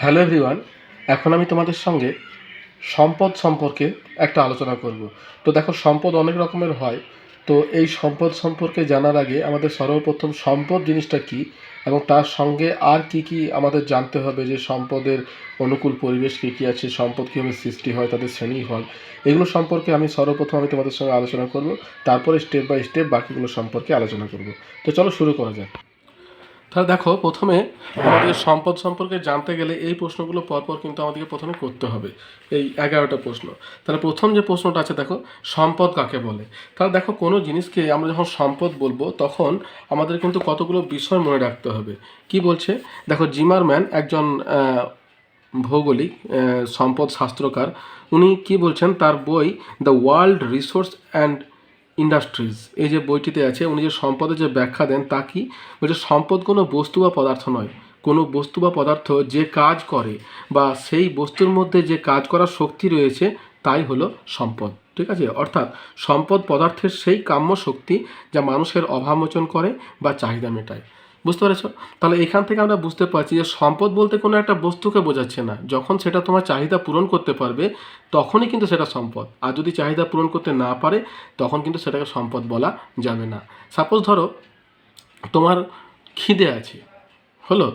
Hello everyone, এখন আমি তোমাদের সঙ্গে সম্পদ সম্পর্কে একটা আলোচনা করব। তো দেখো, সম্পদ অনেক রকমের হয়। তো এই সম্পদ সম্পর্কে জানার আগে আমাদের সর্বপ্রথম সম্পদ জিনিসটা কী এবং তার সঙ্গে আর কি কি আমাদের জানতে হবে যে সম্পদের অনুকূল পরিবেশ কী কী আছে, সম্পদ কীভাবে সৃষ্টি হয়, তাদের শ্রেণি হয়, এগুলো সম্পর্কে আমি সর্বপ্রথম আমি তোমাদের সঙ্গে আলোচনা করব। তারপরে স্টেপ বাই স্টেপ বাকিগুলো সম্পর্কে আলোচনা করব। তো চলো শুরু করা যাক। তাহলে দেখো, প্রথমে আমাদের সম্পদ সম্পর্কে জানতে গেলে এই প্রশ্নগুলো পরপর কিন্তু আমাদেরকে প্রথমে করতে হবে, এই এগারোটা প্রশ্ন। তাহলে প্রথম যে প্রশ্নটা আছে দেখো, সম্পদ কাকে বলে? তাহলে দেখো, কোনো জিনিসকে আমরা যখন সম্পদ বলব, তখন আমাদের কিন্তু কতগুলো বিষয় মনে রাখতে হবে। কি বলছে? দেখো জিমারম্যান একজন ভৌগোলিক সম্পদ শাস্ত্রকার, উনি কি বলছেন? তার বই, the world resource and industries এই যে বইটিতে আছে, উনি যে সম্পদের যে ব্যাখ্যা দেন তা কি? বলছে, সম্পদ কোনো বস্তু বা পদার্থ নয়। কোনো বস্তু বা পদার্থ যে কাজ করে বা সেই বস্তুর মধ্যে যে কাজ করার শক্তি রয়েছে, তাই হলো সম্পদ। ঠিক আছে? অর্থাৎ সম্পদ পদার্থের সেই কাম্য শক্তি যা মানুষের অভাবমোচন করে বা চাহিদা মেটায়। বুঝতে পেরেছ? তাহলে এখান থেকে আমরা বুঝতে পারছি যে সম্পদ বলতে কোনো একটা বস্তুকে বোঝাচ্ছে না। যখন সেটা তোমার চাহিদা পূরণ করতে পারবে, তখনই কিন্তু সেটা সম্পদ। আর যদি চাহিদা পূরণ করতে না পারে, তখন কিন্তু সেটাকে সম্পদ বলা যাবে না। সাপোজ ধরো, তোমার খিদে আছে, হলো?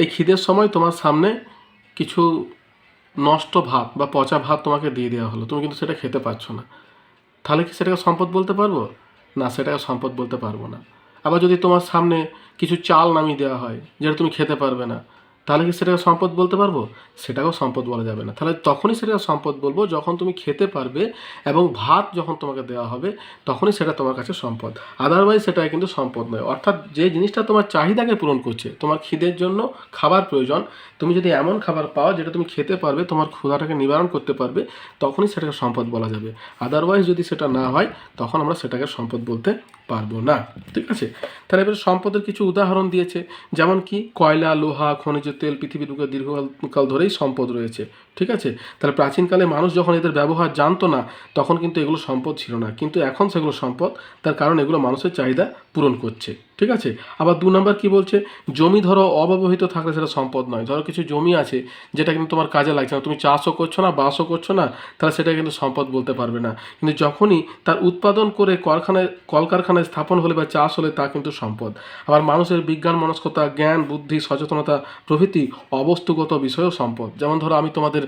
এই খিদের সময় তোমার সামনে কিছু নষ্ট ভাত বা পচা ভাত তোমাকে দিয়ে দেওয়া হলো। তুমি কিন্তু সেটা খেতে পারছ না। তাহলে কি সেটাকে সম্পদ বলতে পারব? না, সেটাকে সম্পদ বলতে পারব না। আবার যদি তোমার সামনে কিছু চাল নামিয়ে দেওয়া হয়, যেটা তুমি খেতে পারবে না, তাহলে কি সেটাকে সম্পদ বলতে পারব? সেটাকেও সম্পদ বলা যাবে না। তাহলে তখনই সেটাকে সম্পদ বলব যখন তুমি খেতে পারবে এবং ভাত যখন তোমাকে দেওয়া হবে, তখনই সেটা তোমার কাছে সম্পদ। আদারওয়াইজ সেটা কিন্তু সম্পদ নয়। অর্থাৎ যে জিনিসটা তোমার চাহিদাকে পূরণ করছে, তোমার খিদের জন্য খাবার প্রয়োজন, তুমি যদি এমন খাবার পাও যেটা তুমি খেতে পারবে, তোমার ক্ষুধাটাকে নিবারণ করতে পারবে, তখনই সেটাকে সম্পদ বলা যাবে। আদারওয়াইজ যদি সেটা না হয়, তখন আমরা সেটাকে সম্পদ বলতে পারব না। ঠিক আছে? তাহলে এবার সম্পদের কিছু উদাহরণ দিয়েছে। যেমন কি, কয়লা, লোহা, খনিজ তেল পৃথিবীর বুকে দীর্ঘকাল ধরেই সম্পদ রয়েছে। ঠিক আছে? তাহলে প্রাচীনকালে মানুষ যখন এদের ব্যবহার জানতো না, তখন কিন্তু এগুলো সম্পদ ছিল না। কিন্তু এখন সেগুলো সম্পদ, তার কারণ এগুলো মানুষের চাহিদা পূরণ করছে। ঠিক আছে? আবার দু নম্বর কি বলছে? জমি ধরো অব্যবহৃত থাকলে সেটা সম্পদ নয়। ধরো কিছু জমি আছে যেটা কিন্তু তোমার কাজে লাগছে না। তুমি চাষও করছ না, বাসও করছ না, তাহলে সেটা কিন্তু সম্পদ বলতে পারবে না। কিন্তু যখনই তার উৎপাদন করে কলখানায়, কলকারখানায় স্থাপন হলে বা চাষ হলে তা কিন্তু সম্পদ। আবার মানুষের বিজ্ঞান, মনস্কতা, জ্ঞান, বুদ্ধি, সচেতনতা প্রভৃতি অবস্তুগত বিষয়ও সম্পদ। যেমন ধরো আমি তোমাদের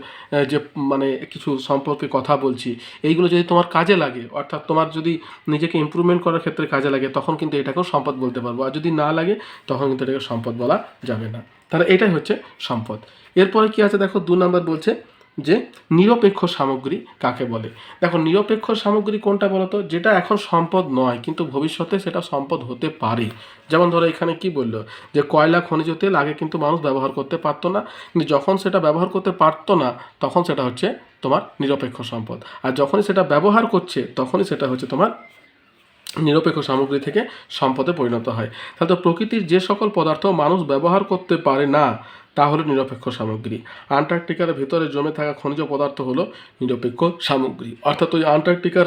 যে মানে কিছু সম্পর্কে কথা বলছি, এইগুলো যদি তোমার কাজে লাগে, অর্থাৎ তোমার যদি নিজেকে ইমপ্রুভমেন্ট করার ক্ষেত্রে কাজে লাগে, তখন কিন্তু এটাকেও সম্পদ বলতে পারব। আর যদি না লাগে, তখন কিন্তু এটাকে সম্পদ বলা যাবে না। তাহলে এটাই হচ্ছে সম্পদ। এরপরে কি আছে? দেখো, দু নম্বর বলছে যে নিরপেক্ষ সামগ্রী কাকে বলে? দেখো, নিরপেক্ষ সামগ্রী কোনটা বলতো? যেটা এখন সম্পদ নয়, কিন্তু ভবিষ্যতে সেটা সম্পদ হতে পারে। যেমন ধরো, এখানে কি বলল? যে কয়লা, খনিজ তেল আগে কিন্তু মানুষ ব্যবহার করতে পারতো না। কিন্তু যখন সেটা ব্যবহার করতে পারতো না, তখন সেটা হচ্ছে তোমার নিরপেক্ষ সম্পদ। আর যখনই সেটা ব্যবহার করছে, তখনই সেটা হচ্ছে তোমার নিরপেক্ষ সামগ্রী থেকে সম্পদে পরিণত হয়। তাহলে প্রকৃতির যে সকল পদার্থ মানুষ ব্যবহার করতে পারে না, তা হলো নিরপেক্ষ সামগ্রী। আন্টার্কটিকার ভিতরে জমে থাকা খনিজ পদার্থ হলো নিরপেক্ষ সামগ্রী। অর্থাৎ ওই আন্টার্কটিকার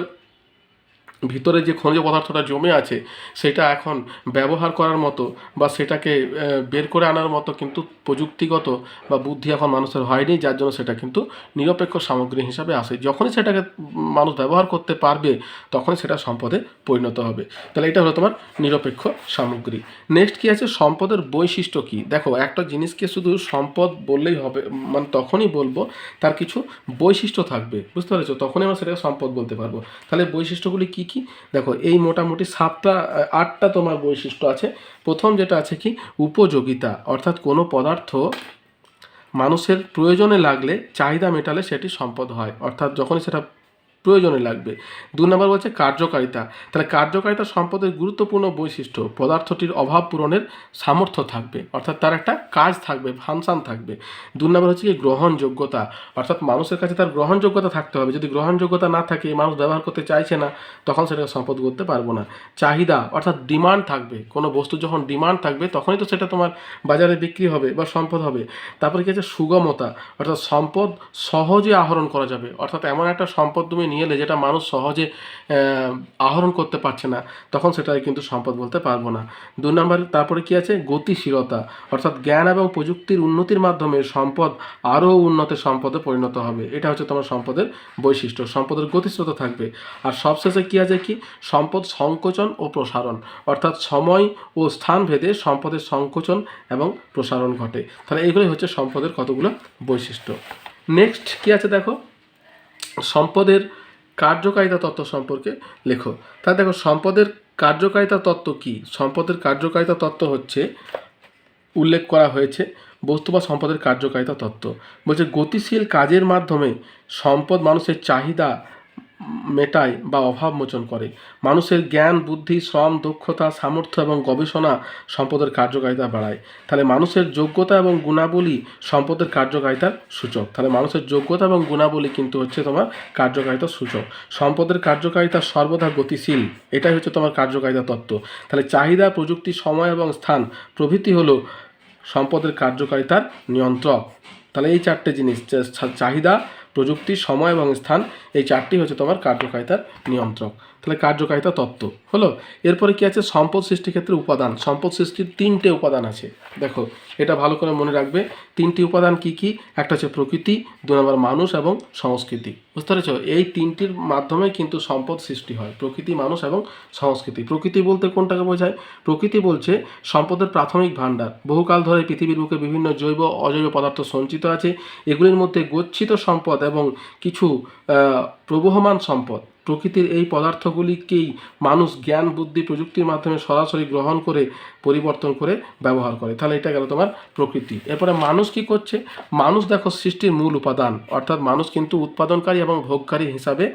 ভিতরে যে খনিজ পদার্থটা জমে আছে, সেটা এখন ব্যবহার করার মতো বা সেটাকে বের করে আনার মতো কিন্তু প্রযুক্তিগত বা বুদ্ধি এখন মানুষের হয়নি, যার জন্য সেটা কিন্তু নিরপেক্ষ সামগ্রী হিসাবে আসে। যখনই সেটাকে মানুষ ব্যবহার করতে পারবে, তখনই সেটা সম্পদে পরিণত হবে। তাহলে এটা হলো তোমার নিরপেক্ষ সামগ্রী। নেক্সট কি আছে? সম্পদের বৈশিষ্ট্য কি? দেখো, একটা জিনিসকে শুধু সম্পদ বললেই হবে মানে তখনই বলব, তার কিছু বৈশিষ্ট্য থাকবে। বুঝতে পেরেছ? তখনই আমরা সেটাকে সম্পদ বলতে পারব। তাহলে বৈশিষ্ট্যগুলি কি কি? দেখো, এই মোটামুটি সাতটা আটটা তোমার বৈশিষ্ট্য আছে। প্রথম যেটা আছে কি? উপযোগিতা, অর্থাৎ কোনো পদার্থ মানুষের প্রয়োজনে লাগলে চাহিদা মেটালে সেটি সম্পদ হয়। অর্থাৎ যখনই সেটা প্রয়োজনে লাগবে। দু নম্বর বলছে কার্যকারিতা। তাহলে কার্যকারিতা সম্পদের গুরুত্বপূর্ণ বৈশিষ্ট্য, পদার্থটির অভাব পূরণের সামর্থ্য থাকবে, অর্থাৎ তার একটা কাজ থাকবে, ফাংশান থাকবে। দু নম্বর হচ্ছে কি গ্রহণযোগ্যতা, অর্থাৎ মানুষের কাছে তার গ্রহণযোগ্যতা থাকতে হবে। যদি গ্রহণযোগ্যতা না থাকে, মানুষ ব্যবহার করতে চাইছে না, তখন সেটাকে সম্পদ করতে পারব না। চাহিদা, অর্থাৎ ডিমান্ড থাকবে। কোনো বস্তু যখন ডিমান্ড থাকবে, তখনই তো সেটা তোমার বাজারে বিক্রি হবে বা সম্পদ হবে। তারপরে কি আছে? সুগমতা, অর্থাৎ সম্পদ সহজে আহরণ করা যাবে। অর্থাৎ এমন একটা সম্পদ তুমি নিয়ে এলে যেটা মানুষ সহজে আহরণ করতে পারছে না, তখন সেটাকে কিন্তু সম্পদ বলতে পারব না। দুই নম্বর তারপরে কি আছে? গতিশীলতা, অর্থাৎ জ্ঞান এবং প্রযুক্তির উন্নতির মাধ্যমে সম্পদ আরও উন্নত সম্পদে পরিণত হবে। এটা হচ্ছে তোমার সম্পদের বৈশিষ্ট্য। সম্পদের গতিশীলতা থাকবে। আর সবশেষে কি আছে কি? সম্পদ সংকোচন ও প্রসারণ, অর্থাৎ সময় ও স্থান ভেদে সম্পদের সংকোচন এবং প্রসারণ ঘটে। তাহলে এইগুলোই হচ্ছে সম্পদের কতগুলো বৈশিষ্ট্য। নেক্সট কি আছে দেখো? সম্পদের কার্যকারিতা তত্ত্ব সম্পর্কে লেখো। তা দেখো, সম্পদের কার্যকারিতা তত্ত্ব কি? সম্পদের কার্যকারিতা তত্ত্ব হচ্ছে, উল্লেখ করা হয়েছে, বস্তু বা সম্পদের কার্যকারিতা তত্ত্ব। বলছে, গতিশীল কাজের মাধ্যমে সম্পদ মানুষের চাহিদা মেটায় বা অভাব মোচন করে। মানুষের জ্ঞান, বুদ্ধি, শ্রম, দক্ষতা, সামর্থ্য এবং গবেষণা সম্পদের কার্যকারিতা বাড়ায়। তাহলে মানুষের যোগ্যতা এবং গুণাবলী সম্পদের কার্যকারিতার সূচক। তাহলে মানুষের যোগ্যতা এবং গুণাবলী কিন্তু হচ্ছে তোমার কার্যকারিতার সূচক। সম্পদের কার্যকারিতা সর্বদা গতিশীল। এটাই হচ্ছে তোমার কার্যকারিতা তত্ত্ব। তাহলে চাহিদা, প্রযুক্তি, সময় এবং স্থান প্রভৃতি হলো সম্পদের কার্যকারিতার নিয়ন্ত্রক। তাহলে এই চারটে জিনিস চাহিদা প্রযুক্তি সময় এবং স্থান এই চারটি হচ্ছে তোমার কার্যকারিতার নিয়ন্ত্রক। তাহলে কার্যকারিতা তত্ত্ব। হলো? এরপরে কি আছে? সম্পদ সৃষ্টির ক্ষেত্রে উপাদান। সম্পদ সৃষ্টির তিনটে উপাদান আছে। দেখো, এটা ভালো করে মনে রাখবে। তিনটি উপাদান কি কি? একটা হচ্ছে প্রকৃতি, দু নম্বর মানুষ এবং সংস্কৃতি। বুঝতে পেরেছ? এই তিনটির মাধ্যমে কিন্তু সম্পদ সৃষ্টি হয়। প্রকৃতি, মানুষ এবং সংস্কৃতি। প্রকৃতি বলতে কোনটাকে বোঝায়? প্রকৃতি বলছে সম্পদের প্রাথমিক ভাণ্ডার। বহুকাল ধরে পৃথিবীর বুকে বিভিন্ন জৈব, অজৈব পদার্থ সঞ্চিত আছে। এগুলির মধ্যে গচ্ছিত সম্পদ এবং কিছু প্রবহমান সম্পদ। প্রকৃতির এই পদার্থগুলিকেই মানুষ জ্ঞান, বুদ্ধি প্রযুক্তির মাধ্যমে সরাসরি গ্রহণ করে, পরিবর্তন করে ব্যবহার করে। তাহলে এটা গেল তোমার প্রকৃতি। এরপরে মানুষ কি করছে? মানুষ দেখো সৃষ্টির মূল উপাদান। অর্থাৎ মানুষ কিন্তু উৎপাদনকারী এবং ভোগকারী হিসাবে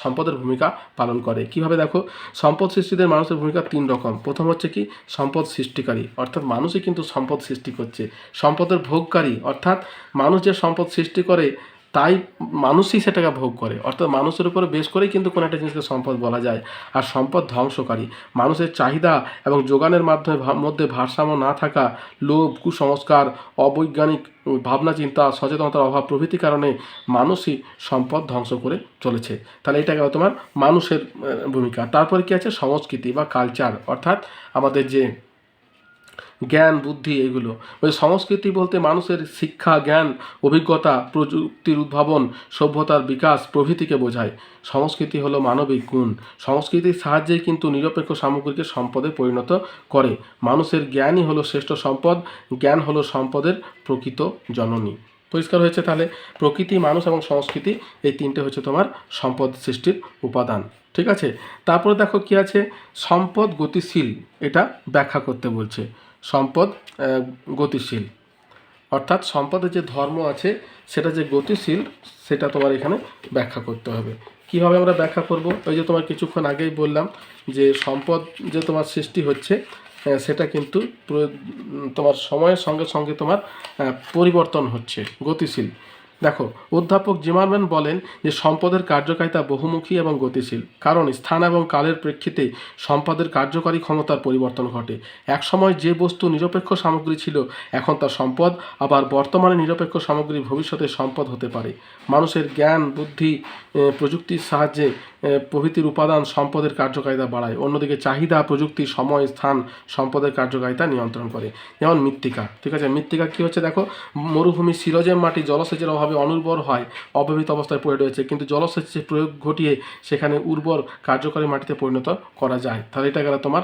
সম্পদের ভূমিকা পালন করে। কীভাবে দেখো? সম্পদ সৃষ্টিতে মানুষের ভূমিকা তিন রকম। প্রথম হচ্ছে কি? সম্পদ সৃষ্টিকারী। অর্থাৎ মানুষই কিন্তু সম্পদ সৃষ্টি করছে। সম্পদের ভোগকারী। অর্থাৎ মানুষ যে সম্পদ সৃষ্টি করে তাই মানুষই সেটাকে ভোগ করে। অর্থাৎ মানুষের উপরে বেশ করেই কিন্তু কোনো একটা জিনিসকে সম্পদ বলা যায়। আর সম্পদ ধ্বংসকারী। মানুষের চাহিদা এবং যোগানের মাধ্যমে মধ্যে ভারসাম্য না থাকা, লোভ, কুসংস্কার, অবৈজ্ঞানিক ভাবনা, চিন্তা, সচেতনতার অভাব প্রভৃতি কারণে মানুষই সম্পদ ধ্বংস করে চলেছে। তাহলে এটা গেল তোমার মানুষের ভূমিকা। তারপরে কি আছে? সংস্কৃতি বা কালচার অর্থাৎ আমাদের যে জ্ঞান, বুদ্ধি এগুলো। ওই সংস্কৃতি বলতে মানুষের শিক্ষা, জ্ঞান, অভিজ্ঞতা, প্রযুক্তির উদ্ভাবন, সভ্যতার বিকাশ প্রভৃতিকে বোঝায়। সংস্কৃতি হলো মানবিক গুণ। সংস্কৃতির সাহায্যেই কিন্তু নিরপেক্ষ সামগ্রীকে সম্পদে পরিণত করে। মানুষের জ্ঞানই হলো শ্রেষ্ঠ সম্পদ, জ্ঞান হলো সম্পদের প্রকৃত জননী। পরিষ্কার হয়েছে তাহলে? প্রকৃতি, মানুষ এবং সংস্কৃতি, এই তিনটে হচ্ছে তোমার সম্পদ সৃষ্টির উপাদান। ঠিক আছে? তারপরে দেখো কি আছে? সম্পদ গতিশীল, এটা ব্যাখ্যা করতে বলছে। সম্পদ গতিশীল। অর্থাৎ সম্পদের যে ধর্ম আছে, সেটা যে গতিশীল, সেটা তোমার এখানে ব্যাখ্যা করতে হবে। কীভাবে আমরা ব্যাখ্যা করব? ওই যে তোমার কিছুক্ষণ আগেই বললাম যে সম্পদ যে তোমার সৃষ্টি হচ্ছে সেটা কিন্তু তোমার সময়ের সঙ্গে সঙ্গে তোমার পরিবর্তন হচ্ছে, গতিশীল। দেখো, অধ্যাপক জিমারম্যান বলেন যে সম্পদের কার্যকারিতা বহুমুখী এবং গতিশীল। কারণ স্থান এবং কালের প্রেক্ষিতে সম্পদের কার্যকারী ক্ষমতার পরিবর্তন ঘটে। একসময় যে বস্তু নিরপেক্ষ সামগ্রী ছিল, এখন তার সম্পদ আবার বর্তমানে নিরপেক্ষ সামগ্রী ভবিষ্যতে সম্পদ হতে পারে। মানুষের জ্ঞান, বুদ্ধি প্রযুক্তির সাহায্যে প্রভৃতির উপাদান সম্পদের কার্যকারিতা বাড়ায়। অন্যদিকে চাহিদা, প্রযুক্তি, সময়, স্থান সম্পদের কার্যকারিতা নিয়ন্ত্রণ করে। যেমন মৃত্তিকা, ঠিক আছে? মৃত্তিকা কী হচ্ছে দেখো? মরুভূমি সিরোজের মাটি জলসেচের অভাবে অনুর্বর হয়, অব্যবহৃত অবস্থায় পড়ে রয়েছে, কিন্তু জলসেচের প্রয়োগ ঘটিয়ে সেখানে উর্বর কার্যকরী মাটিতে পরিণত করা যায়। তাহলে এটা গেল তোমার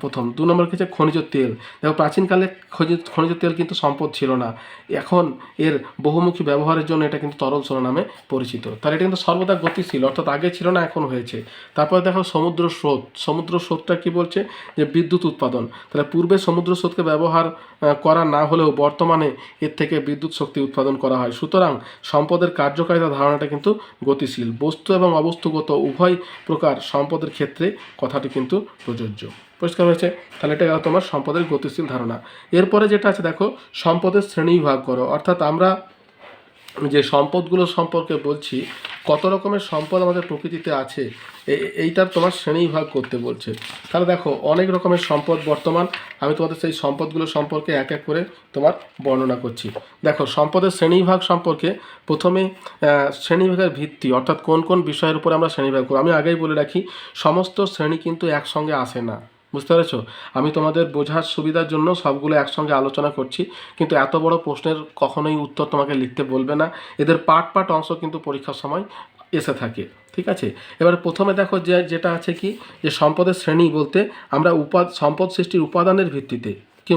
প্রথম। দু নম্বর কিছু খনিজ তেল। দেখো, প্রাচীনকালে খনিজ খনিজ তেল কিন্তু সম্পদ ছিল না। এখন এর বহুমুখী ব্যবহারের জন্য এটা কিন্তু তরল সোনা নামে পরিচিত। তাহলে এটা কিন্তু সর্বদা গতিশীল, অর্থাৎ আগে ছিল না এখন হয়েছে। তারপরে দেখো সমুদ্র স্রোত। সমুদ্র স্রোতটা কি বলছে? যে বিদ্যুৎ উৎপাদন। তাহলে পূর্বে সমুদ্র স্রোতকে ব্যবহার করা না হলেও বর্তমানে এর থেকে বিদ্যুৎ শক্তি উৎপাদন করা হয়। সুতরাং সম্পদের কার্যকারিতা ধারণাটা কিন্তু গতিশীল। বস্তু এবং অবস্তুগত উভয় প্রকার সম্পদের ক্ষেত্রে কথাটি কিন্তু প্রযোজ্য। পরিষ্কার হয়েছে? তাহলে এটা গেল তোমার সম্পদের গতিশীল ধারণা। এরপরে যেটা আছে দেখো, সম্পদের শ্রেণীবিভাগ করো। অর্থাৎ আমরা যে সম্পদগুলো সম্পর্কে বলছি কত রকমের সম্পদ আমাদের প্রকৃতিতে আছে? এ- এইটার তোমার শ্রেণীবিভাগ করতে বলছে। তাহলে দেখো অনেক রকমের সম্পদ বর্তমান। আমি তোমাদের সেই সম্পদগুলো সম্পর্কে এক এক করে তোমার বর্ণনা করছি। দেখো সম্পদের শ্রেণীবিভাগ সম্পর্কে প্রথমে আহ, শ্রেণীবিভাগের ভিত্তি অর্থাৎ কোন কোন বিষয়ের উপর আমরা শ্রেণীবিভাগ করব। আমি আগেই বলে রাখি সমস্ত শ্রেণি কিন্তু একসঙ্গে আসে না। বুঝতে পেরেছ? আমি তোমাদের বোঝার সুবিধার জন্য সবগুলো একসঙ্গে আলোচনা করছি, কিন্তু এত বড় প্রশ্নের কখনোই উত্তর তোমাকে লিখতে বলবে না। এদের পার্ট পার্ট অংশ কিন্তু পরীক্ষার সময় এসে থাকে, ঠিক আছে? এবার প্রথমে দেখো যে, যেটা আছে কি? যে সম্পদের শ্রেণি বলতে আমরা উপাদ, সম্পদ সৃষ্টির উপাদানের ভিত্তিতে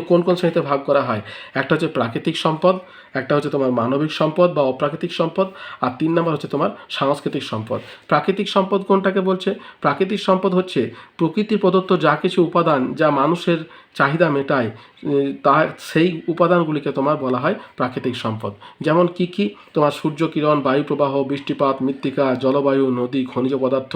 কোন কোন শ্রেণীতে ভাগ করা হয়? একটা হচ্ছে প্রাকৃতিক সম্পদ একটা হচ্ছে তোমার মানবিক সম্পদ বা অপ্রাকৃতিক সম্পদ, আর তিন নম্বর হচ্ছে তোমার সাংস্কৃতিক সম্পদ। প্রাকৃতিক সম্পদ কোনটাকে বলছে? প্রাকৃতিক সম্পদ হচ্ছে প্রকৃতি প্রদত্ত যা কিছু উপাদান যা মানুষের চাহিদা মেটায় তা, সেই উপাদানগুলিকে তোমার বলা হয় প্রাকৃতিক সম্পদ। যেমন কি কি? তোমার সূর্য কিরণ, বায়ু প্রবাহ, বৃষ্টিপাত, মৃত্তিকা, জলবায়ু, নদী, খনিজ পদার্থ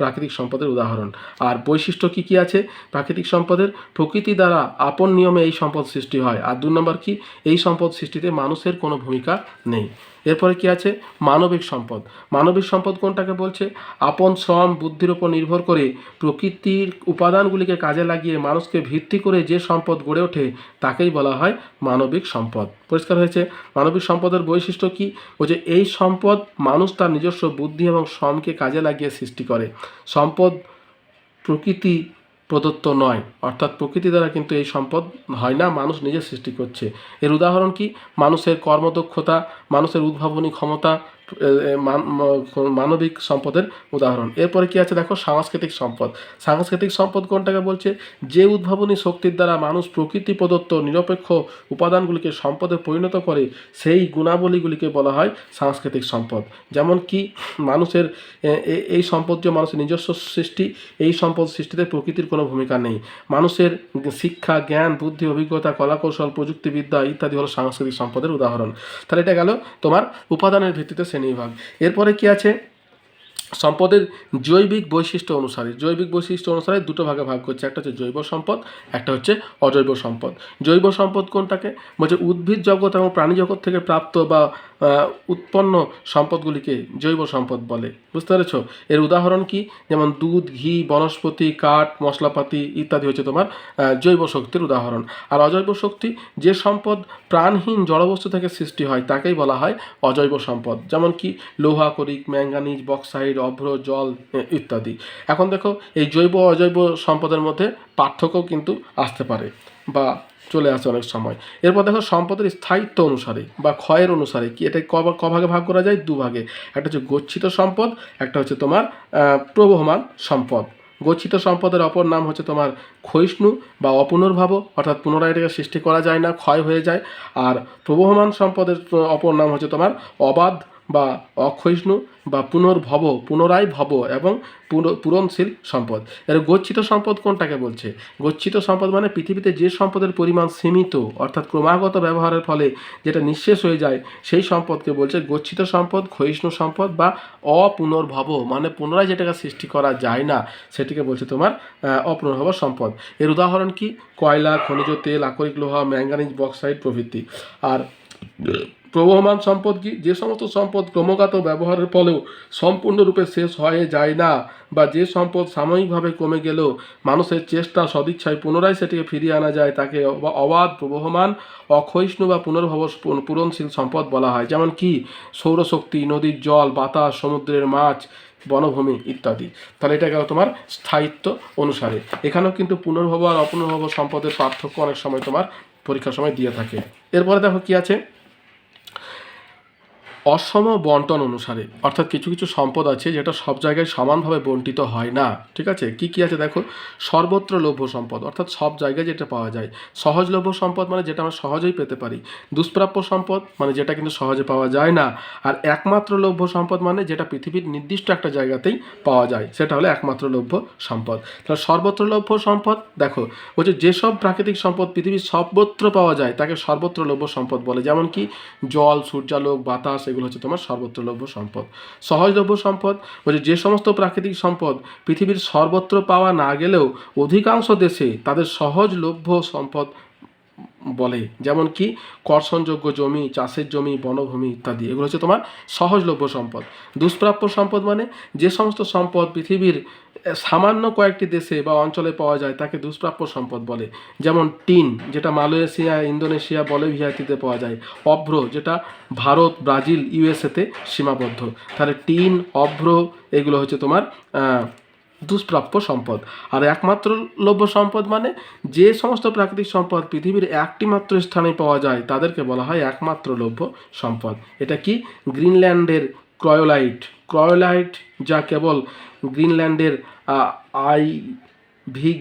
প্রাকৃতিক সম্পদের উদাহরণ। আর বৈশিষ্ট্য কি কি আছে? প্রাকৃতিক সম্পদের প্রকৃতি দ্বারা আপন নিয়মে এই সম্পদ সৃষ্টি হয়। আর দু নম্বর কি? এই সম্পদ সৃষ্টিতে মানুষের কোনো ভূমিকা নেই। এরপরে কি আছে? মানবিক সম্পদ। মানবিক সম্পদ কোনটাকে বলছে? আপন শ্রম, বুদ্ধির উপর নির্ভর করে প্রকৃতির উপাদানগুলিকে কাজে লাগিয়ে মানুষকে ভিত্তি করে যে সম্পদ গড়ে ওঠে, তাকেই বলা হয় মানবিক সম্পদ। পরিষ্কার হয়েছে? মানবিক সম্পদের বৈশিষ্ট্য কি? ও যে এই সম্পদ মানুষ তার নিজস্ব বুদ্ধি এবং শ্রমকে কাজে লাগিয়ে সৃষ্টি করে। সম্পদ প্রকৃতি প্রদত্ত নয়। অর্থাৎ প্রকৃতি দ্বারা কিন্তু এই সম্পদ হয় না, মানুষ নিজে সৃষ্টি করছে। এর উদাহরণ কি? মানুষের কর্মদক্ষতা, মানুষের উদ্ভাবনী ক্ষমতা মানবিক সম্পদের উদাহরণ। এরপরে কি আছে দেখো? সাংস্কৃতিক সম্পদ। সাংস্কৃতিক সম্পদ কোনটাকে বলছে? যে উদ্ভাবনী শক্তির দ্বারা মানুষ প্রকৃতি প্রদত্ত নিরপেক্ষ উপাদানগুলিকে সম্পদে পরিণত করে, সেই গুণাবলীগুলিকে বলা হয় সাংস্কৃতিক সম্পদ। যেমন কি মানুষের এই সম্পদ যে মানুষের নিজস্ব সৃষ্টি, এই সম্পদ সৃষ্টিতে প্রকৃতির কোনো ভূমিকা নেই। মানুষের শিক্ষা, জ্ঞান, বুদ্ধি, অভিজ্ঞতা, কলাকৌশল, প্রযুক্তিবিদ্যা ইত্যাদি হলো সাংস্কৃতিক সম্পদের উদাহরণ। তাহলে এটা গেল তোমার উপাদানের ভিত্তিতে শ্রেণীবিভাগ এরপরে কি আছে? সম্পদের জৈবিক বৈশিষ্ট্য অনুসারে, জৈবিক বৈশিষ্ট্য অনুসারে দুটো ভাগে ভাগ করছে। একটা হচ্ছে জৈব সম্পদ, একটা হচ্ছে অজৈব সম্পদ। জৈব সম্পদ কোনটাকে? বলছে উদ্ভিদ জগৎ এবং প্রাণী জগৎ থেকে প্রাপ্ত বা উৎপন্ন সম্পদগুলিকে জৈব সম্পদ বলে। বুঝতে পেরেছ? এর উদাহরণ কি? যেমন দুধ, ঘি, বনস্পতি, কাঠ, মশলাপাতি ইত্যাদি হচ্ছে তোমার জৈব শক্তির উদাহরণ। আর অজৈব শক্তি যে সম্পদ প্রাণহীন জড়বস্তু থেকে সৃষ্টি হয়, তাকেই বলা হয় অজৈব সম্পদ। যেমন কি লোহা, করিক, ম্যাঙ্গানিজ বক্সাইড অভ্র, জল ইত্যাদি। এখন দেখো, এই জৈব অজৈব সম্পদের মধ্যে পার্থক্য কিন্তু আসতে পারে। বা চলে আসে অনেক সময়। এরপর দেখো সম্পদের স্থায়িত্ব অনুসারে বা ক্ষয়ের অনুসারে কি এটা ক- কভাগে ভাগ করা যায়? দুভাগে একটা হচ্ছে গচ্ছিত সম্পদ, একটা হচ্ছে তোমার প্রবহমান সম্পদ। গচ্ছিত সম্পদের অপর নাম হচ্ছে তোমার ক্ষয়িষ্ণু বা অপুনর্ভাব, অর্থাৎ পুনরায় এটাকে সৃষ্টি করা যায় না, ক্ষয় হয়ে যায়। আর প্রবহমান সম্পদের অপর নাম হচ্ছে তোমার অবাধ বা অক্ষয়িষ্ণু বা পুনর্ভব, পুনরায় ভব এবং পুর- পূরণশীল সম্পদ। এর গচ্ছিত সম্পদ কোনটাকে বলছে? গচ্ছিত সম্পদ মানে পৃথিবীতে যে সম্পদের পরিমাণ সীমিত, অর্থাৎ ক্রমাগত ব্যবহারের ফলে যেটা নিঃশেষ হয়ে যায়, সেই সম্পদকে বলছে গচ্ছিত সম্পদ, ক্ষয়িষ্ণু সম্পদ বা অপুনর্ভব। মানে পুনরায় যেটাকে সৃষ্টি করা যায় না, সেটিকে বলছে তোমার অপুনর্ভব সম্পদ। এর উদাহরণ কি? কয়লা, খনিজ তেল, আকরিক লোহা ম্যাঙ্গানিজ বক্সাইড প্রভৃতি। আর প্রবহমান সম্পদ কি? যে সমস্ত সম্পদ ক্রমাগত ব্যবহারের ফলেও সম্পূর্ণরূপে শেষ হয়ে যায় না বা যে সম্পদ সাময়িকভাবে কমে গেলেও মানুষের চেষ্টা সদিচ্ছায় পুনরায় সেটিকে ফিরিয়ে আনা যায়, তাকে অবাধ প্রবহমান, অক্ষয়িষ্ণু বা পুনর্ভব পূরণশীল সম্পদ বলা হয়। যেমন কি? সৌরশক্তি, নদীর জল, বাতাস, সমুদ্রের মাছ, বনভূমি ইত্যাদি। তাহলে এটা গেল তোমার স্থায়িত্ব অনুসারে। এখানেও কিন্তু পুনর্ভব আর অপুনর্ভব সম্পদের পার্থক্য অনেক সময় তোমার পরীক্ষার সময় দিয়ে থাকে। এরপরে দেখো কি আছে? অসম বন্টন অনুসারে, অর্থাৎ কিছু কিছু সম্পদ আছে যেটা সব জায়গায় সমানভাবে বন্টিত হয় না। ঠিক আছে? কি কি আছে দেখো? সর্বত্র লভ্য সম্পদ, অর্থাৎ সব জায়গায় যেটা পাওয়া যায়। সহজলভ্য সম্পদ মানে যেটা আমরা সহজেই পেতে পারি। দুষ্প্রাপ্য সম্পদ মানে যেটা কিন্তু সহজে পাওয়া যায় না। আর একমাত্র লভ্য সম্পদ মানে যেটা পৃথিবীর নির্দিষ্ট একটা জায়গাতেই পাওয়া যায়, সেটা হলো একমাত্র লভ্য সম্পদ। তাহলে সর্বত্র লভ্য সম্পদ, দেখো, বলছে যেসব প্রাকৃতিক সম্পদ পৃথিবীর সর্বত্র পাওয়া যায়, তাকে সর্বত্র লভ্য সম্পদ বলে। যেমন কি? জল, সূর্যালোক, বাতাস এগুলো হচ্ছে তোমার সর্বত্রলভ্য সম্পদ। সহজলভ্য সম্পদ বলছে যে সমস্ত প্রাকৃতিক সম্পদ পৃথিবীর সর্বত্র পাওয়া না গেলেও অধিকাংশ দেশে তাদের সহজলভ্য সম্পদ বলে। যেমন কি কর্ষণযোগ্য জমি, চাষের জমি, বনভূমি ইত্যাদি। এগুলো হচ্ছে তোমার সহজলভ্য সম্পদ। দুষ্প্রাপ্য সম্পদ মানে যে সমস্ত সম্পদ পৃথিবীর সামান্য কয়েকটি দেশে বা অঞ্চলে পাওয়া যায় তাকে দুষ্প্রাপ্য সম্পদ বলে। যেমন টিন, যেটা মালয়েশিয়া, ইন্দোনেশিয়া বলিভিয়াতিতে পাওয়া যায়। অভ্র, যেটা ভারত, ব্রাজিল, ইউএসএতে সীমাবদ্ধ। তাহলে টিন, অভ্র, এগুলো হচ্ছে তোমার দুষ্প্রাপ্য সম্পদ। আর একমাত্র লভ্য সম্পদ মানে যে সমস্ত প্রাকৃতিক সম্পদ পৃথিবীর একটি মাত্র স্থানে পাওয়া যায়, তাদেরকে বলা হয় একমাত্র লভ্য সম্পদ। এটা কি? গ্রিনল্যান্ডের ক্রয়োলাইট। ক্রয়োলাইট যা কেবল গ্রিনল্যান্ডের আই ভিগ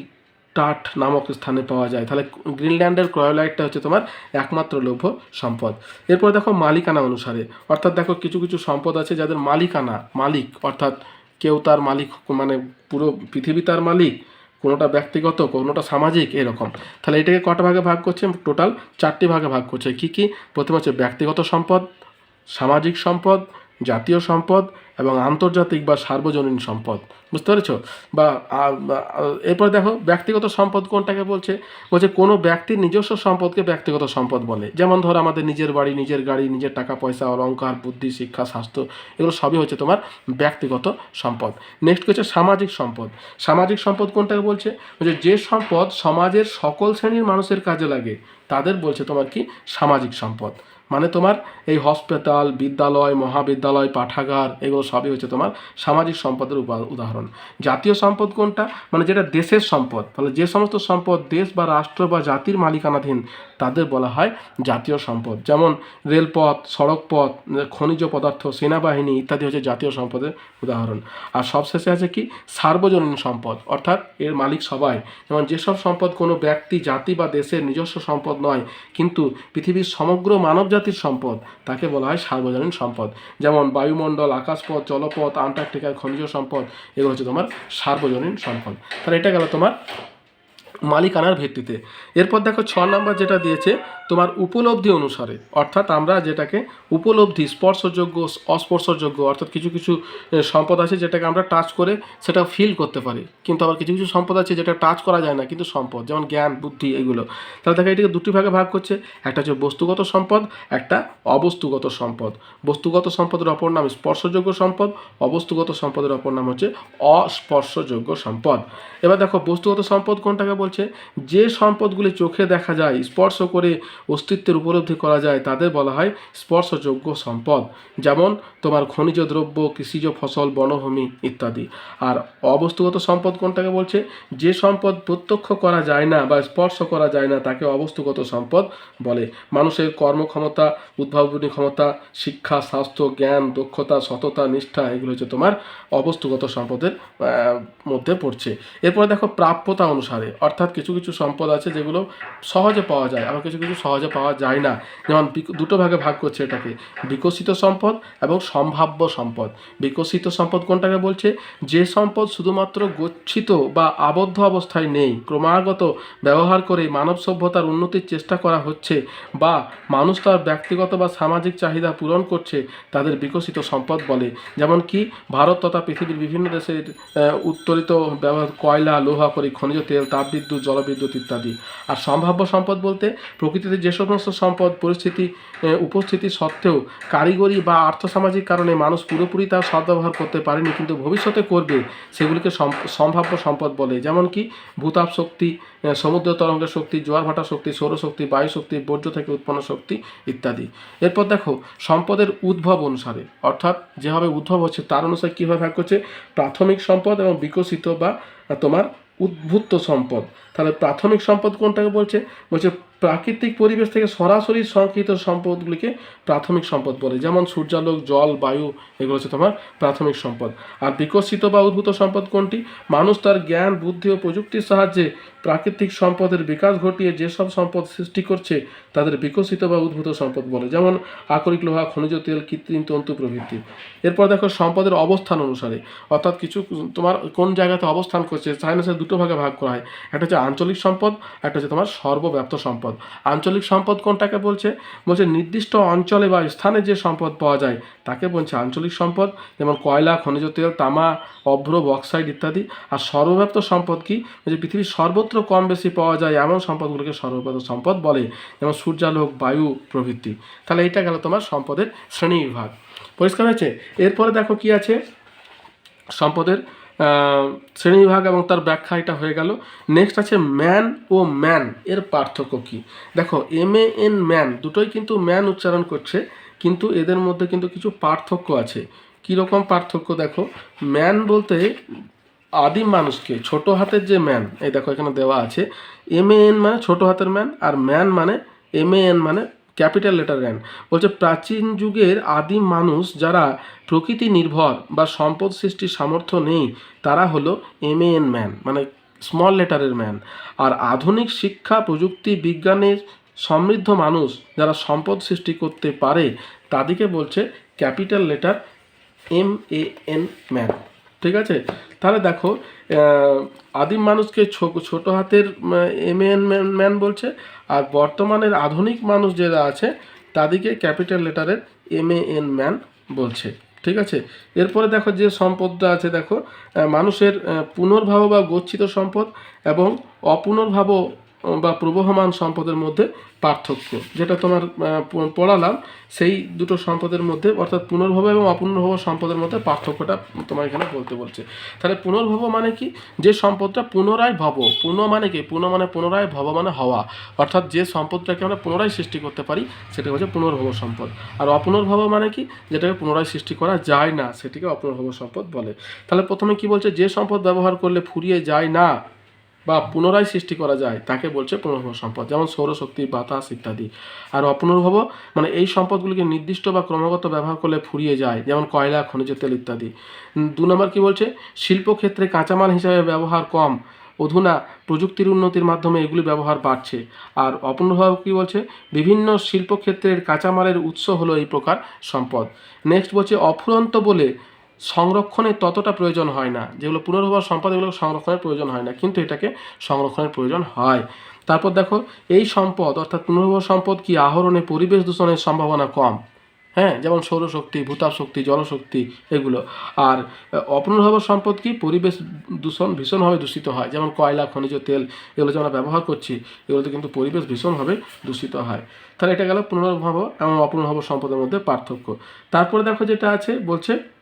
টাট নামক স্থানে পাওয়া যায়। তাহলে গ্রিনল্যান্ডের ক্রয়োলাইটটা হচ্ছে তোমার একমাত্র লভ্য সম্পদ। এরপর দেখো মালিকানা অনুসারে। অর্থাৎ দেখো কিছু কিছু সম্পদ আছে যাদের মালিকানা, মালিক, অর্থাৎ কেউ তার মালিক মানে পুরো পৃথিবী তার মালিক, কোনোটা ব্যক্তিগত, কোনোটা সামাজিক, এরকম। তাহলে এটাকে কটা ভাগে ভাগ করছে? টোটাল চারটি ভাগে ভাগ করছে। কি কি? প্রথমে হচ্ছে ব্যক্তিগত সম্পদ, সামাজিক সম্পদ জাতীয় সম্পদ এবং আন্তর্জাতিক বা সার্বজনীন সম্পদ। বুঝতে পেরেছ? বা এরপর দেখো, ব্যক্তিগত সম্পদ কোনটাকে বলছে? বলছে কোনো ব্যক্তির নিজস্ব সম্পদকে ব্যক্তিগত সম্পদ বলে। যেমন ধরো আমাদের নিজের বাড়ি, নিজের গাড়ি, নিজের টাকা, পয়সা, অলংকার, বুদ্ধি, শিক্ষা, স্বাস্থ্য, এগুলো সবই হচ্ছে তোমার ব্যক্তিগত সম্পদ। নেক্সট হচ্ছে সামাজিক সম্পদ। সামাজিক সম্পদ কোনটাকে বলছে? বলছে যে সম্পদ সমাজের সকল শ্রেণির মানুষের কাজে লাগে, তাদের বলছে তোমার কি? সামাজিক সম্পদ। মানে তোমার এই হসপিটাল, বিদ্যালয়, মহাবিদ্যালয়, পাঠাগার, এগুলো সবই হচ্ছে তোমার সামাজিক সম্পদের উদাহরণ। জাতীয় সম্পদ কোনটা? মানে যেটা দেশের সম্পদ, তাহলে যে সমস্ত সম্পদ দেশ বা রাষ্ট্র বা জাতির মালিকানাধীন তাদের বলা হয় জাতীয় সম্পদ। যেমন রেলপথ, সড়কপথ, খনিজ পদার্থ, সেনাবাহিনী ইত্যাদি হচ্ছে জাতীয় সম্পদের উদাহরণ। আর সবশেষে আছে কি? সার্বজনীন সম্পদ। অর্থাৎ এর মালিক সবাই। যেমন যেসব সম্পদ কোনো ব্যক্তি, জাতি বা দেশের নিজস্ব সম্পদ নয়, কিন্তু পৃথিবীর সমগ্র মানবজাতির সম্পদ, তাকে বলা হয় সার্বজনীন সম্পদ। যেমন বায়ুমণ্ডল, আকাশপথ, জলপথ, আন্টার্কটিকার খনিজ সম্পদ, এগুলো হচ্ছে তোমার সার্বজনীন সম্পদ। তাহলে এটা গেল তোমার মালিকানার ভিত্তিতে। এরপর দেখো ছ নম্বর যেটা দিয়েছে, তোমার উপলব্ধি অনুসারে। অর্থাৎ আমরা যেটাকে উপলব্ধি, স্পর্শযোগ্য, অস্পর্শযোগ্য, অর্থাৎ কিছু কিছু সম্পদ আছে যেটাকে আমরা টাচ করে সেটা ফিল করতে পারি। কিন্তু আবার কিছু কিছু সম্পদ আছে যেটা টাচ করা যায় না, কিন্তু সম্পদ, যেমন জ্ঞান, বুদ্ধি এগুলো। তাহলে দেখো এটাকে দুটি ভাগে ভাগ করছে। একটা হচ্ছে বস্তুগত সম্পদ, একটা অবস্তুগত সম্পদ। বস্তুগত সম্পদের অপর নাম স্পর্শযোগ্য সম্পদ, অবস্তুগত সম্পদের অপর নাম হচ্ছে অস্পর্শযোগ্য সম্পদ। এবার দেখো বস্তুগত সম্পদ কোনটাকে বলছে, যে সম্পদগুলি চোখে দেখা যায়, স্পর্শ করে অস্তিত্বের উপলব্ধি করা যায়, তাদের বলা হয় স্পর্শযোগ্য সম্পদ। যেমন তোমার খনিজ দ্রব্য, কৃষিজ ফসল, বনভূমি ইত্যাদি। আর অবস্তুগত সম্পদ কোনটাকে বলছে? যে সম্পদ প্রত্যক্ষ করা যায় না বা স্পর্শ করা যায় না, তাকে অবস্তুগত সম্পদ বলে। মানুষের কর্মক্ষমতা, উদ্ভাবনী ক্ষমতা, শিক্ষা, স্বাস্থ্য, জ্ঞান, দক্ষতা, সততা, নিষ্ঠা, এগুলো হচ্ছে তোমার অবস্তুগত সম্পদের মধ্যে পড়ছে। এরপরে দেখো প্রাপ্যতা অনুসারে অর্থাৎ কিছু কিছু সম্পদ আছে যেগুলো সহজে পাওয়া যায় আবার কিছু কিছু সহজে পাওয়া যায় না। যেমন দুটো ভাগে ভাগ করছে এটাকে বিকশিত সম্পদ এবং সম্ভাব্য সম্পদ। বিকশিত সম্পদ কোনটাকে বলছে? যে সম্পদ শুধুমাত্র গচ্ছিত বা আবদ্ধ অবস্থায় নেই ক্রমাগত ব্যবহার করে মানব সভ্যতার উন্নতির চেষ্টা করা হচ্ছে বা মানুষ তার ব্যক্তিগত বা সামাজিক চাহিদা পূরণ করছে তাদের বিকশিত সম্পদ বলে। যেমন কি ভারত তথা পৃথিবীর বিভিন্ন দেশের আহ, উত্তোলিত ব্যবহার কয়লা লোহা খনিজ তেল তাপবিদ্যুৎ জলবিদ্যুৎ ইত্যাদি। আর সম্ভাব্য সম্পদ বলতে প্রকৃতিতে যে সমস্ত সম্পদ পরিস্থিতি উপস্থিতি সত্ত্বেও কারিগরি বা আর্থসামাজিক কারণে মানুষ পুরোপুরি তার সদ্ব্যবহার করতে পারেনি, কিন্তু ভবিষ্যতে করবে সেগুলিকে সম্ভাব্য সম্পদ বলে। যেমন কি ভূতাপ শক্তি সমুদ্র তরঙ্গের শক্তি, জোয়ার ভাটা শক্তি সৌরশক্তি বায়ু শক্তি, বর্জ্য থেকে উৎপন্ন শক্তি ইত্যাদি। এরপর দেখো, সম্পদের উদ্ভব অনুসারে, অর্থাৎ যেভাবে উদ্ভব হচ্ছে তার অনুসারে কীভাবে ভাগ করছে, প্রাথমিক সম্পদ এবং বিকশিত বা তোমার উদ্ভূত সম্পদ। তাহলে প্রাথমিক সম্পদ কোনটাকে বলছে? বলছে প্রাকৃতিক পরিবেশ থেকে সরাসরি সংকৃত সম্পদগুলিকে প্রাথমিক সম্পদ বলে। যেমন সূর্যালোক, জল, বায়ু, এগুলো হচ্ছে তোমার প্রাথমিক সম্পদ। আর বিকশিত বা উদ্ভূত সম্পদ কোনটি? মানুষ তার জ্ঞান, বুদ্ধি ও প্রযুক্তির সাহায্যে প্রাকৃতিক সম্পদের বিকাশ ঘটিয়ে যেসব সম্পদ সৃষ্টি করছে, তাদের বিকশিত বা উদ্ভূত সম্পদ বলে। যেমন আকরিক লোহা, খনিজ তেল, কৃত্রিম তন্তু প্রভৃতি। এরপর দেখো সম্পদের অবস্থান অনুসারে। অর্থাৎ কিছু তোমার কোন জায়গাতে অবস্থান করছে সাইন্সের দুটো ভাগে ভাগ করা হয়। একটা হচ্ছে আঞ্চলিক সম্পদ, একটা হচ্ছে তোমার সর্বব্যাপ্ত সম্পদ। সম্পদ। আঞ্চলিক সম্পদ কোনটাকে বলছে? বলছে নির্দিষ্ট অঞ্চলে বা স্থানে যে সম্পদ পাওয়া যায়, তাকে বলছে আঞ্চলিক সম্পদ, যেমন কয়লা, খনিজ তেল, তামা, অভ্র বক্সাইড ইত্যাদি। আর সর্বব্যাপ্ত সম্পদ কি? যে পৃথিবীর সর্বত্র কম বেশি পাওয়া যায় এমন সম্পদগুলোকে সর্বব্যাপ্ত সম্পদ বলে, যেমন সূর্যালোক, বায়ু, প্রভৃতি। তাহলে এটা গেল তোমার সম্পদের শ্রেণি বিভাগ। পরিষ্কার হয়েছে? এরপরে দেখো কি আছে? সম্পদের শ্রেণীবিভাগ এবং তার ব্যাখ্যা এটা হয়ে গেল। নেক্সট আছে ম্যান ও ম্যান এর পার্থক্য কি? দেখো এম এ এন ম্যান দুটোই কিন্তু ম্যান উচ্চারণ করছে, কিন্তু এদের মধ্যে কিন্তু কিছু পার্থক্য আছে। কীরকম পার্থক্য দেখো? ম্যান বলতে আদিম মানুষকে, ছোট হাতের যে ম্যান এই দেখো এখানে দেওয়া আছে। এম এ এন মানে ছোট হাতের ম্যান আর ম্যান মানে এম এ এন মানে ক্যাপিটাল লেটার ম্যান বলছে, প্রাচীন যুগের আদিম মানুষ যারা প্রকৃতি নির্ভর বা সম্পদ সৃষ্টির সামর্থ্য নেই, তারা হলো এম এন ম্যান মানে স্মল লেটারের ম্যান আর আধুনিক শিক্ষা, প্রযুক্তি বিজ্ঞানের সমৃদ্ধ মানুষ যারা সম্পদ সৃষ্টি করতে পারে, তাদেরকে বলছে capital letter M A N man ঠিক আছে? তাহলে দেখো আদিম মানুষকে ছোট হাতের এম এ এন ম্যান বলছে আর বর্তমানের আধুনিক মানুষ যারা আছে, তাদেরকে ক্যাপিটাল লেটারের এম এ এন ম্যান বলছে। ঠিক আছে? এরপরে দেখো যে সম্পদটা আছে, দেখো মানুষের পুনর্ভাব বা গচ্ছিত সম্পদ এবং অপুনর্ভাব বা প্রবহমান সম্পদের মধ্যে পার্থক্য। যেটা তোমার পড়ালাম, সেই দুটো সম্পদের মধ্যে, অর্থাৎ পুনর্ভব এবং অপুনর্ভব সম্পদের মধ্যে পার্থক্যটা তোমার এখানে বলতে বলছে। তাহলে পুনর্ভব মানে কি? যে সম্পদটা পুনরায় ভব, পুনঃ মানে কি? পুনঃ মানে পুনরায় ভব মানে হওয়া। অর্থাৎ যে সম্পদটাকে আমরা পুনরায় সৃষ্টি করতে পারি, সেটা হচ্ছে পুনর্ভব সম্পদ। আর অপুনর্ভব মানে কি? যেটাকে পুনরায় সৃষ্টি করা যায় না, সেটিকে অপুনর্ভব সম্পদ বলে। তাহলে প্রথমে কি বলছে? যে সম্পদ ব্যবহার করলে ফুরিয়ে যায় না বা পুনরায় সৃষ্টি করা যায়, তাকে বলছে পুনর্ভব সম্পদ, যেমন সৌরশক্তি বাতাস ইত্যাদি। আর অপুনর্ভব মানে এই সম্পদগুলিকে নির্দিষ্ট বা ক্রমাগত ব্যবহার করলে ফুরিয়ে যায়, যেমন কয়লা, খনিজ তেল ইত্যাদি। দু নম্বর কী বলছে? শিল্পক্ষেত্রে কাঁচামাল হিসাবে ব্যবহার কম, অধুনা প্রযুক্তির উন্নতির মাধ্যমে এগুলি ব্যবহার বাড়ছে। আর অপুনর্ভব কী বলছে? বিভিন্ন শিল্পক্ষেত্রের কাঁচামালের উৎস হলো এই প্রকার সম্পদ। নেক্সট বলছে, অফুরন্ত বলে সংরক্ষণের ততটা প্রয়োজন হয় না। যেগুলো পুনর্ভব সম্পদ এগুলো সংরক্ষণের প্রয়োজন হয় না। কিন্তু এটাকে সংরক্ষণের প্রয়োজন হয়। তারপর দেখো, এই সম্পদ, অর্থাৎ পুনর্ভব সম্পদ কি? আহরণে পরিবেশ দূষণের সম্ভাবনা কম। হ্যাঁ যেমন সৌরশক্তি ভূতাপ শক্তি জলশক্তি, এগুলো। আর অপুনর্ভব সম্পদ কি? পরিবেশ দূষণ ভীষণভাবে দূষিত হয়। যেমন কয়লা, খনিজ, তেল, এগুলো যে আমরা ব্যবহার করছি, এগুলোতে কিন্তু পরিবেশ ভীষণভাবে দূষিত হয়। তাহলে এটা গেল পুনর্ভব এবং অপুনর্ভব সম্পদের মধ্যে পার্থক্য। তারপরে দেখো যেটা আছে, বলছে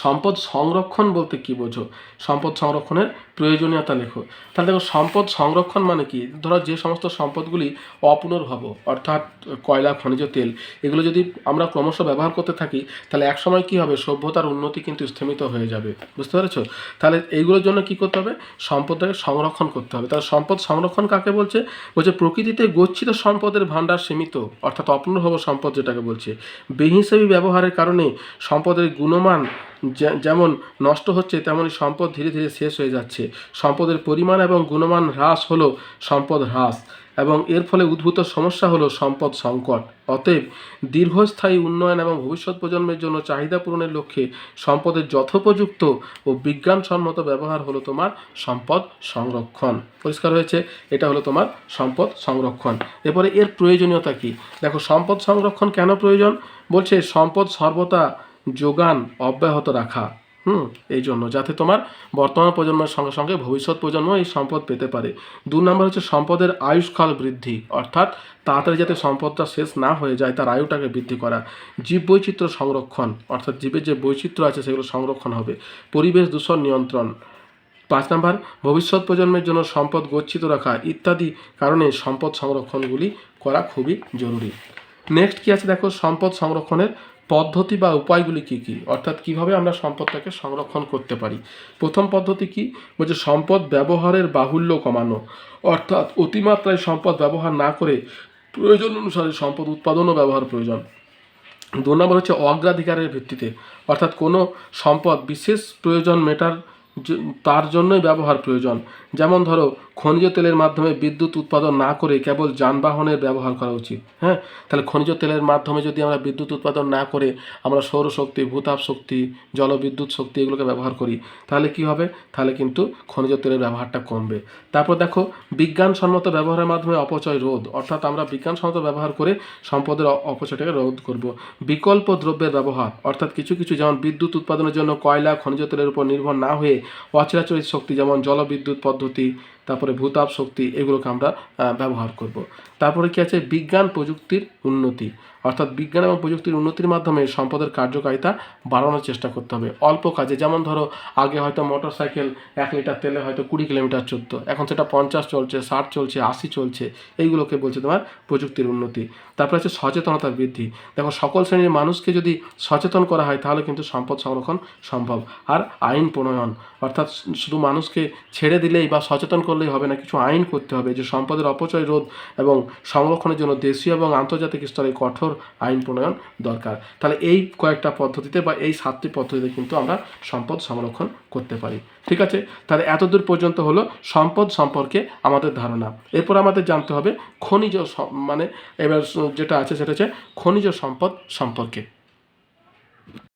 সম্পদ সংরক্ষণ বলতে কি বোঝো? সম্পদ সংরক্ষণের প্রয়োজনীয়তা লেখো। তাহলে দেখো, সম্পদ সংরক্ষণ মানে কি? ধরো যে সমস্ত সম্পদগুলি অপুনর্ভব অর্থাৎ কয়লা, খনিজ, তেল, এগুলো যদি আমরা ক্রমশ ব্যবহার করতে থাকি, তাহলে একসময় কি হবে? সভ্যতার উন্নতি কিন্তু স্থমিত হয়ে যাবে। বুঝতে পেরেছ? তাহলে এইগুলোর জন্য কি করতে হবে? সম্পদটাকে সংরক্ষণ করতে হবে। তাহলে সম্পদ সংরক্ষণ কাকে বলছে? বলছে প্রকৃতিতে গচ্ছিত সম্পদের ভাণ্ডার সীমিত, অর্থাৎ অপুনর্ভব সম্পদ যেটাকে বলছে। বেহিসাবি ব্যবহারের কারণে সম্পদের গুণমান যেমন নষ্ট হচ্ছে তেমনই সম্পদ ধীরে ধীরে শেষ হয়ে যাচ্ছে। সম্পদের পরিমাণ এবং গুণমান হ্রাস হলো সম্পদ হ্রাস এবং এর ফলে উদ্ভূত সমস্যা হলো সম্পদ সংকট। অতএব দীর্ঘস্থায়ী উন্নয়ন এবং ভবিষ্যৎ প্রজন্মের জন্য চাহিদা পূরণের লক্ষ্যে সম্পদের যথোপযুক্ত ও বিজ্ঞানসম্মত ব্যবহার হলো তোমার সম্পদ সংরক্ষণ। পরিষ্কার হয়েছে? এটা হলো তোমার সম্পদ সংরক্ষণ। এরপরে এর প্রয়োজনীয়তা কি? দেখো, সম্পদ সংরক্ষণ কেন প্রয়োজন? বলছে সম্পদ সর্বদা যোগান অব্যাহত রাখা। হুম এই জন্য যাতে তোমার বর্তমান প্রজন্মের সঙ্গে সঙ্গে ভবিষ্যৎ প্রজন্ম এই সম্পদ পেতে পারে। দু নম্বর হচ্ছে সম্পদের আয়ুষ্কাল বৃদ্ধি, অর্থাৎ তাড়াতাড়ি যাতে সম্পদটা শেষ না হয়ে যায়, তার আয়ুটাকে বৃদ্ধি করা। জীব বৈচিত্র্য সংরক্ষণ, অর্থাৎ জীবের যে বৈচিত্র্য আছে, সেগুলো সংরক্ষণ হবে। পরিবেশ দূষণ নিয়ন্ত্রণ। পাঁচ নাম্বার, ভবিষ্যৎ প্রজন্মের জন্য সম্পদ গচ্ছিত রাখা ইত্যাদি কারণে সম্পদ সংরক্ষণগুলি করা খুবই জরুরি। নেক্সট কি আছে? দেখো, সম্পদ সংরক্ষণের পদ্ধতি বা উপায়গুলি কি কি? অর্থাৎ কীভাবে আমরা সম্পদটাকে সংরক্ষণ করতে পারি? প্রথম পদ্ধতি কি? বলছে সম্পদ ব্যবহারের বাহুল্য কমানো। অর্থাৎ অতিমাত্রায় সম্পদ ব্যবহার না করে প্রয়োজন অনুসারে সম্পদ উৎপাদন ও ব্যবহার প্রয়োজন। দু নম্বর হচ্ছে অগ্রাধিকারের ভিত্তিতে। অর্থাৎ কোনো সম্পদ বিশেষ প্রয়োজন মেটার তার জন্যই ব্যবহার প্রয়োজন। যেমন ধরো, খনিজ তেলের মাধ্যমে বিদ্যুৎ উৎপাদন না করে কেবল যানবাহনের ব্যবহার করা উচিত হ্যাঁ? তাহলে খনিজ তেলের মাধ্যমে যদি আমরা বিদ্যুৎ উৎপাদন না করে আমরা সৌরশক্তি, ভূতাপ শক্তি, জলবিদ্যুৎ শক্তি এগুলোকে ব্যবহার করি, তাহলে কি হবে? তাহলে কিন্তু খনিজ তেলের ব্যবহারটা কমবে। তারপর দেখো, বিজ্ঞানসম্মত ব্যবহারের মাধ্যমে অপচয় রোধ, অর্থাৎ আমরা বিজ্ঞানসম্মত ব্যবহার করে সম্পদের অপচয়টাকে রোধ করব। বিকল্প দ্রব্যের ব্যবহার, অর্থাৎ কিছু কিছু যেমন বিদ্যুৎ উৎপাদনের জন্য কয়লা খনিজ তেলের উপর নির্ভর না হয়ে অচিরাচরিত শক্তি যেমন জলবিদ্যুৎ পদ্ধতি, তারপরে ভূতাপ শক্তি, এগুলোকে আমরা ব্যবহার করব। তারপরে কি আছে? বিজ্ঞান প্রযুক্তির উন্নতি। অর্থাৎ বিজ্ঞান এবং প্রযুক্তির উন্নতির মাধ্যমে সম্পদের কার্যকারিতা বাড়ানোর চেষ্টা করতে হবে। অল্প কাজে, যেমন ধরো, আগে হয়তো মোটর সাইকেল এক লিটার তেলে হয়তো কুড়ি কিলোমিটার চলতো এখন সেটা পঞ্চাশ চলছে, ষাট চলছে, আশি চলছে, এইগুলোকে বলছে তোমার প্রযুক্তির উন্নতি। তারপরে হচ্ছে সচেতনতা বৃদ্ধি। দেখো, সকল শ্রেণির মানুষকে যদি সচেতন করা হয়, তাহলে কিন্তু সম্পদ সংরক্ষণ সম্ভব। আর আইন প্রণয়ন, অর্থাৎ শুধু মানুষকে ছেড়ে দিলেই বা সচেতন করলেই হবে না, কিছু আইন করতে হবে যে সম্পদের অপচয় রোধ এবং সংরক্ষণের জন্য দেশীয় এবং আন্তর্জাতিক স্তরে কঠোর আইন প্রণয়ন দরকার। তাহলে এই কয়েকটা পদ্ধতিতে বা এই সাতটি পদ্ধতিতে কিন্তু আমরা সম্পদ সংরক্ষণ করতে পারি। ঠিক আছে? তাহলে এতদূর পর্যন্ত হলো সম্পদ সম্পর্কে আমাদের ধারণা। এরপর আমাদের জানতে হবে খনিজ মানে এবার যেটা আছে সেটা হচ্ছে খনিজ সম্পদ সম্পর্কে।